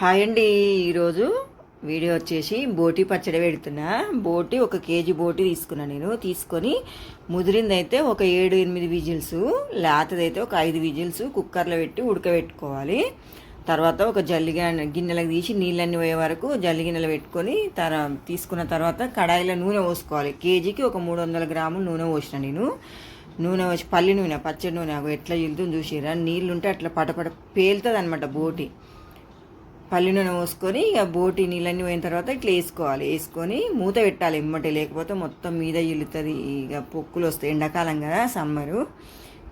Hi అండి. ఈరోజు video వచ్చేసి బోటి పచ్చడి పెడుతున్నా. బోటి ఒక కేజీ బోటి తీసుకున్నా నేను. తీసుకొని ముదిరిందైతే ఒక ఏడు ఎనిమిది విజిల్స్ లేతదైతే ఒక ఐదు విజిల్స్ కుక్కర్లో పెట్టి ఉడకబెట్టుకోవాలి. తర్వాత ఒక జల్లి గిన్నెలకు తీసి నీళ్ళన్నీ పోయే వరకు జల్లి గిన్నెలు పెట్టుకొని తర తీసుకున్న తర్వాత కడాయిలో నూనె పోసుకోవాలి. కేజీకి ఒక మూడు వందల గ్రాములు నూనె పోసిన నేను. నూనె వచ్చి పల్లి నూనె పచ్చడి నూనె ఎట్లా వెళ్తుంది చూసిరా నీళ్ళు ఉంటే అట్లా పటపట పేలుతుంది అనమాట బోటి. పల్లి నూనె పోసుకొని ఇక బోటి నీళ్ళన్నీ పోయిన తర్వాత ఇట్లా వేసుకోవాలి. వేసుకొని మూత పెట్టాలి ఎమ్మటే లేకపోతే మొత్తం మీద ఇల్లుతుంది. ఇక పొక్కులు వస్తాయి. ఎండాకాలం కదా సమ్మరు.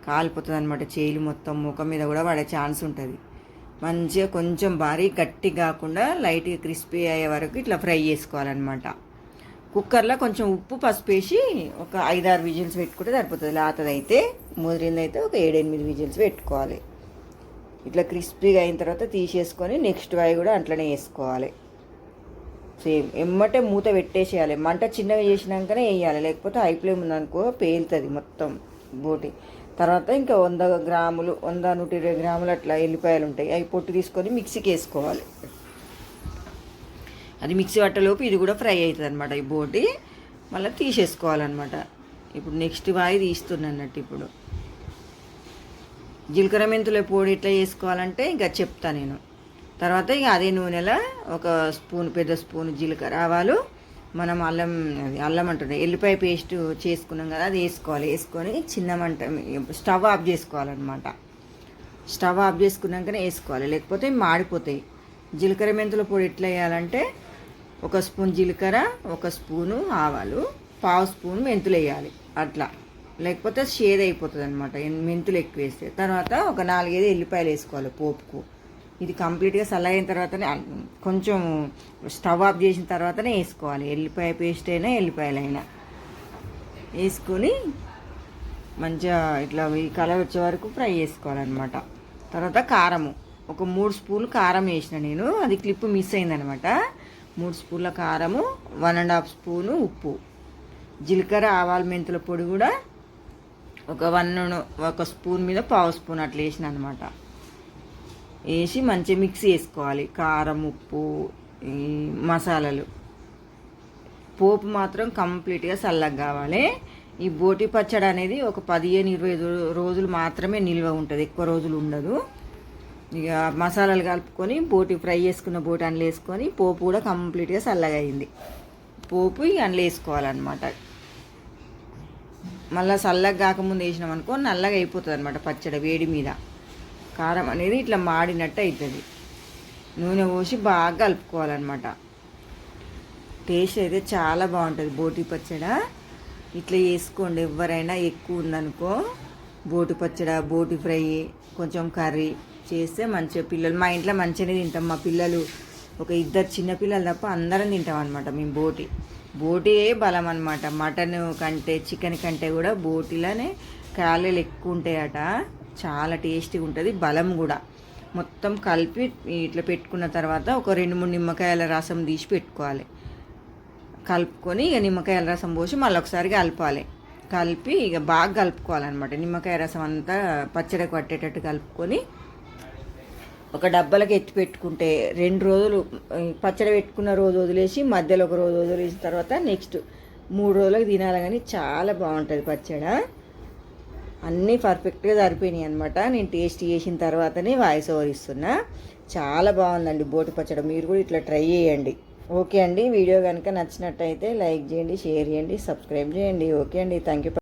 కాలిపోతుంది అనమాట చేయిలు మొత్తం. ముఖం మీద కూడా పడే ఛాన్స్ ఉంటుంది. మంచిగా కొంచెం భారీ గట్టి కాకుండా లైట్గా క్రిస్పీ అయ్యే వరకు ఇట్లా ఫ్రై చేసుకోవాలన్నమాట. కుక్కర్లో కొంచెం ఉప్పు పసుపు వేసి ఒక ఐదారు విజిల్స్ పెట్టుకుంటే సరిపోతుంది. లేతదైతే ముదిరిందైతే ఒక ఏడెనిమిది విజిల్స్ పెట్టుకోవాలి. ఇట్లా క్రిస్పీగా అయిన తర్వాత తీసేసుకొని నెక్స్ట్ వాయి కూడా అట్లనే వేసుకోవాలి. సేమ్ ఎమ్మటే మూత పెట్టేసేయాలి. మంట చిన్నగా చేసినాకనే వేయాలి. లేకపోతే హై ఫ్లేమ్ ఉందనుకో పేలుతుంది మొత్తం బోటి. తర్వాత ఇంకా వంద గ్రాములు వంద నూట ఇరవై గ్రాములు అట్లా ఎల్లిపాయలు ఉంటాయి. అవి పొట్టు తీసుకొని మిక్సీకి వేసుకోవాలి. అది మిక్సీ పట్టలోపు ఇది కూడా ఫ్రై అవుతుంది అనమాట ఈ బోటి. మళ్ళీ తీసేసుకోవాలన్నమాట. ఇప్పుడు నెక్స్ట్ వాయి తీస్తున్నట్టు అన్నట్టు ఇప్పుడు. జీలకర్ర మెంతుల పొడి ఇట్లా వేసుకోవాలంటే ఇంకా చెప్తా నేను. తర్వాత ఇక అదే నూనెలో ఒక స్పూన్ పెద్ద స్పూన్ జీలకర్ర ఆవాలు మనం అల్లం అల్లం అంటుంది ఎల్లిపాయ పేస్ట్ చేసుకున్నాం కదా అది వేసుకోవాలి. వేసుకొని చిన్న మంట స్టవ్ ఆఫ్ చేసుకోవాలన్నమాట. స్టవ్ ఆఫ్ చేసుకున్నాకనే వేసుకోవాలి. లేకపోతే మాడిపోతాయి. జీలకర్ర మెంతుల పొడి ఎట్లా వేయాలంటే ఒక స్పూన్ జీలకర్ర ఒక స్పూను ఆవాలు పావు స్పూన్ మెంతులు వేయాలి. అట్లా. లేకపోతే షేడ్ అయిపోతుంది అనమాట మెంతులు ఎక్కువ వేస్తే తర్వాత ఒక నాలుగైదు ఎల్లిపాయలు వేసుకోవాలి పోపుకు. ఇది కంప్లీట్గా అయిన తర్వాతనే కొంచెం స్టవ్ ఆఫ్ చేసిన తర్వాతనే వేసుకోవాలి ఎల్లిపాయ పేస్ట్ అయినా ఎల్లిపాయలైనా. వేసుకొని మంచిగా ఇట్లా ఈ కలర్ వచ్చే వరకు ఫ్రై చేసుకోవాలన్నమాట. తర్వాత కారము. ఒక మూడు స్పూన్లు కారం వేసిన నేను. అది క్లిప్ మిస్ అయిందనమాట మూడు స్పూన్ల కారము వన్ అండ్ హాఫ్ స్పూను ఉప్పు. జీలకర్ర ఆవాల మెంతుల పొడి కూడా ఒక వన్ ఒక స్పూన్ మీద పావు స్పూన్ అట్లా వేసిన అనమాట వేసి మంచిగా మిక్స్ చేసుకోవాలి. కారం ఉప్పు ఈ మసాలాలు. పోపు మాత్రం కంప్లీట్గా చల్లగా కావాలి. ఈ బోటి పచ్చడి అనేది ఒక పదిహేను ఇరవై రోజులు మాత్రమే నిల్వ ఉంటుంది. ఎక్కువ రోజులు ఉండదు. ఇక మసాలాలు కలుపుకొని బోటి ఫ్రై చేసుకున్న బోటి అందులో వేసుకొని పోపు కూడా కంప్లీట్గా చల్లగా అయింది. పోపు ఇక అందులో వేసుకోవాలన్నమాట. మళ్ళీ చల్లగా కాకముందు వేసినాం అనుకో నల్లగా అయిపోతుంది అనమాట పచ్చడి వేడి మీద. కారం అనేది ఇట్లా మాడినట్టు అవుతుంది నూనె పోసి బాగా కలుపుకోవాలన్నమాట. టేస్ట్ అయితే చాలా బాగుంటుంది బోటి పచ్చడ. ఇట్లా వేసుకోండి ఎవరైనా ఎక్కువ ఉందనుకో. బోటి పచ్చడ బోటి ఫ్రై కొంచెం కర్రీ చేస్తే మంచిగా పిల్లలు మా ఇంట్లో మంచిగానే తింటాం. మా పిల్లలు ఒక ఇద్దరు చిన్నపిల్లలు తప్ప అందరం తింటాం అనమాట మేము బోటి. బోటియే బలం అనమాట మటన్ కంటే చికెన్ కంటే కూడా బోటిలోనే క్యాలరీలు ఎక్కువ ఉంటాయట చాలా టేస్టీగా ఉంటుంది బలం కూడా. మొత్తం కలిపి ఇట్లా పెట్టుకున్న తర్వాత ఒక రెండు మూడు నిమ్మకాయల రసం తీసి పెట్టుకోవాలి. కలుపుకొని ఇక నిమ్మకాయల రసం పోసి మళ్ళీ ఒకసారి కలపాలి. కలిపి ఇక బాగా కలుపుకోవాలన్నమాట. నిమ్మకాయ రసం అంతా పచ్చడికి పట్టేటట్టు కలుపుకొని ఒక డబ్బాలకి ఎత్తి పెట్టుకుంటే రెండు రోజులు పచ్చడి పెట్టుకున్న రోజు వదిలేసి మధ్యలో ఒక రోజు వదిలేసిన తర్వాత నెక్స్ట్ మూడు రోజులకు తినాలి కానీ చాలా బాగుంటుంది పచ్చడి. అన్నీ పర్ఫెక్ట్గా సరిపోయినాయి అనమాట నేను టేస్ట్ చేసిన తర్వాతనే వాయిస్ ఓవర్ ఇస్తున్నా. చాలా బాగుందండి బోటి పచ్చడి. మీరు కూడా ఇట్లా ట్రై చేయండి. ఓకే అండి. వీడియో కనుక నచ్చినట్టయితే లైక్ చేయండి షేర్ చేయండి సబ్స్క్రైబ్ చేయండి. ఓకే అండి. Thank you